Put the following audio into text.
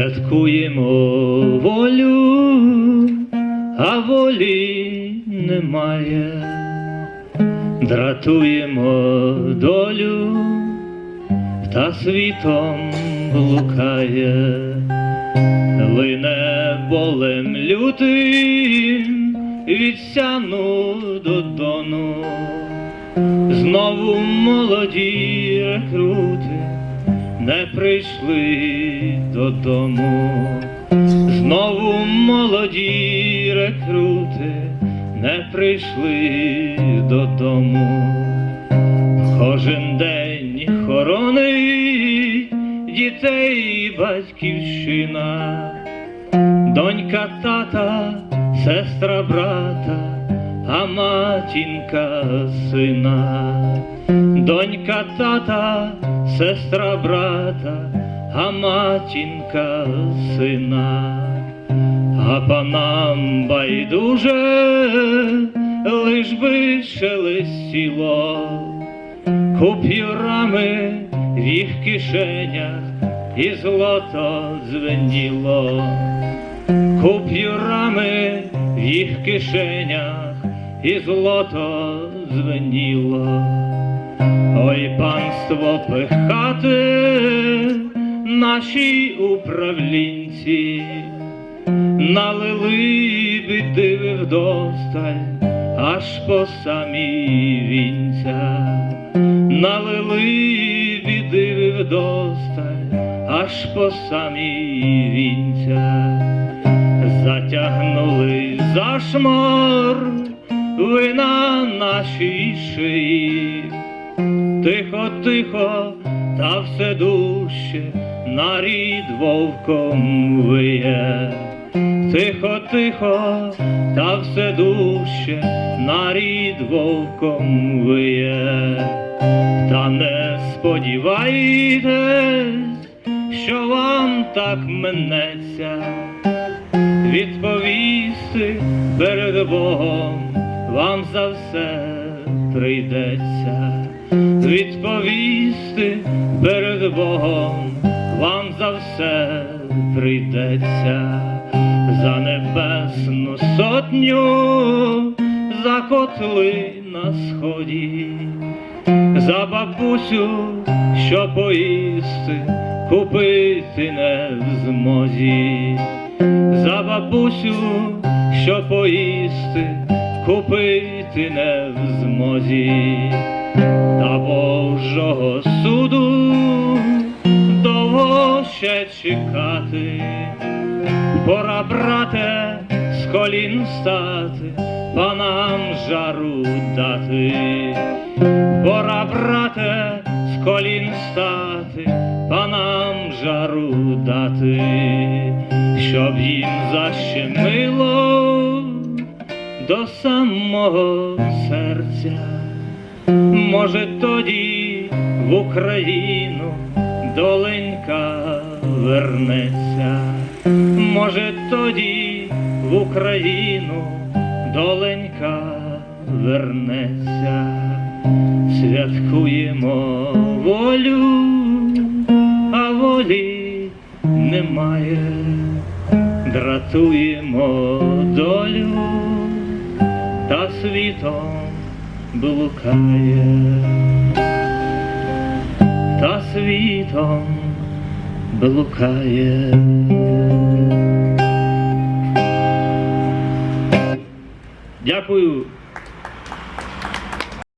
Святкуємо волю, а волі немає, дратуємо долю, та світом блукає, лине болем лютим від сяну до дону, знову молоді рекрути не прийшли додому, знову молоді рекрути не прийшли додому. Кожен день хоронить дітей батьківщина, донька тата, сестра брата, а матінка сина, донька тата, сестра брата, а матінка сина, а панам байдуже лиш би шелестіло купюрами в їх кишенях і злото дзвеніло, купюрами в їх кишенях і злото дзвеніло. Ой, панство пихати, наші управлінці, налили біди вдосталь, аж по самі вінця, налили біди вдосталь, аж по самі вінця, затягнули за шмор ви нашій шиї. Тихо, тихо, та все дужче нарід вовком виє. Тихо, тихо, та все дужче нарід вовком виє. Та не сподівайтесь, що вам так минеться, відповісти перед Богом вам за все прийдеться, відповісти перед Богом вам за все прийдеться, за небесну сотню, за котли на сході, за бабусю, що поїсти, купити не в змозі, за бабусю, що поїсти, купити не в змозі, та Божого суду довго ще чекати, пора, брате, з колін стати, панам жару дати, пора, брате, з колін стати, панам жару дати, щоб їм защемило до самого серця. Може, тоді в Україну доленька вернеться, може, тоді в Україну доленька вернеться, святкуємо волю, а волі немає, дратуємо долю та світом блукає, та світом блукає. Дякую